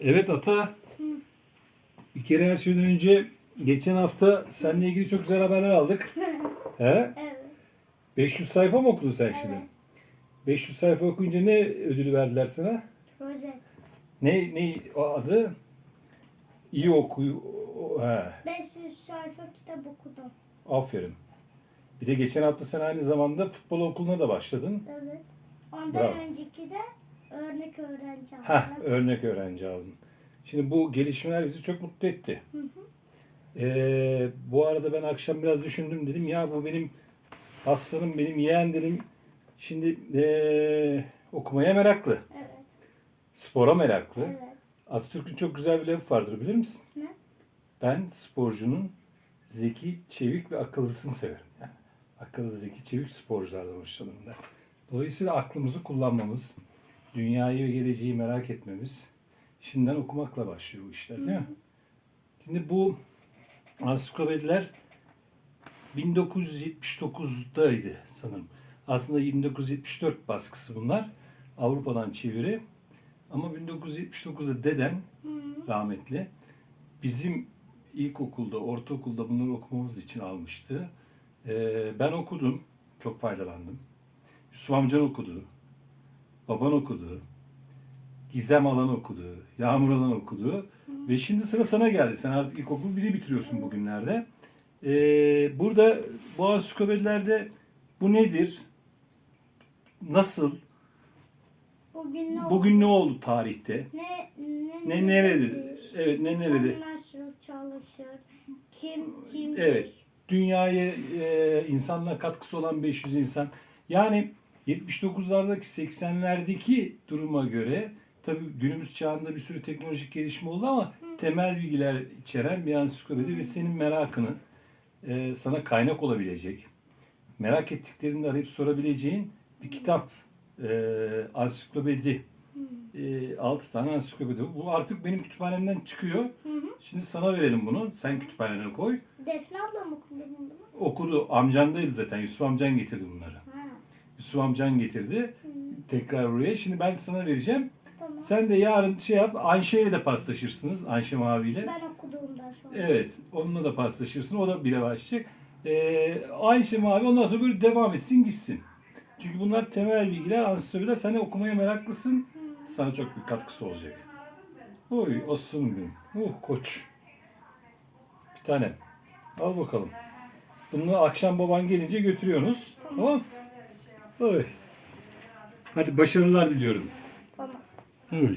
Evet Ata. Bir kere her şeyden önce geçen hafta seninle ilgili çok güzel haberler aldık. He? Evet. 500 sayfa mı okudun sen şimdi? Evet. 500 sayfa okuyunca ne ödülü verdiler sana? Rozet. Ne ne o adı? İyi oku. o- He. 500 sayfa kitap okudum. Aferin. Bir de geçen hafta sen aynı zamanda futbol okuluna da başladın. Evet. Ondan Bravo. önceki de örnek öğrenci Heh, aldım. örnek öğrenci aldın. Şimdi bu gelişmeler bizi çok mutlu etti. Hı hı. Ee, bu arada ben akşam biraz düşündüm dedim ya bu benim aslanım benim yeğen dedim. Şimdi ee, okumaya meraklı, Evet. spora meraklı. Evet. Atatürk'ün çok güzel bir lafı vardır bilir misin? Ne? Ben sporcunun zeki, çevik ve akıllısını severim. Yani akıllı, zeki, çevik sporculardan hoşlanırım ben. Dolayısıyla aklımızı kullanmamız, dünyayı ve geleceği merak etmemiz şimdiden okumakla başlıyor bu işler değil mi? Şimdi bu ansiklopediler 1979'daydı sanırım. Aslında 1974 baskısı bunlar. Avrupa'dan çeviri. Ama 1979'da dedem Hı. rahmetli bizim ilkokulda, ortaokulda bunları okumamız için almıştı. Ee, ben okudum, çok faydalandım. Yusuf amcan okudu, baban okudu, Gizem Alan okudu, Yağmur Alan okudu. Ve şimdi sıra sana geldi. Sen artık ilkokul biri bitiriyorsun bugünlerde. Ee, burada bu ansiklopedilerde bu nedir? Nasıl? Bugün ne Bugün ne oldu tarihte? Ne, ne, Ne nerede? Evet ne nerede? Kim nasıl çalışır? Kim kim? Evet. Dünyaya e, insanlığa katkısı olan 500 insan. Yani 79'lardaki 80'lerdeki duruma göre tabii günümüz çağında bir sürü teknolojik gelişme oldu ama temel bilgiler içeren bir ansiklopedi ve senin merakını e, sana kaynak olabilecek, merak ettiklerini arayıp sorabileceğin bir kitap e, ansiklopedi. E, 6 tane ansiklopedi. Bu artık benim kütüphanemden çıkıyor. Hı hı. Şimdi sana verelim bunu. Sen kütüphanene koy. Defne abla mı mı? Okudu. Amcandaydı zaten. Yusuf amcan getirdi bunları. Ha. Yusuf amcan getirdi. Hı. Tekrar buraya. Şimdi ben sana vereceğim. Tamam. Sen de yarın şey yap. Ayşe ile de paslaşırsınız. Ayşe Mavi ile. Ben okuduğumda şu an. Evet. Onunla da paslaşırsın. O da bile başlayacak. Ee, Ayşe Mavi ondan sonra böyle devam etsin gitsin. Çünkü bunlar temel bilgiler. Ansiklopediler. Sen de okumaya meraklısın. Sana çok bir katkısı olacak. Oy aslanım benim. Oh koç. Bir tane. Al bakalım. Bunu akşam baban gelince götürüyorsunuz. Tamam mı? Oy. Hadi başarılar diliyorum. Tamam. Oy.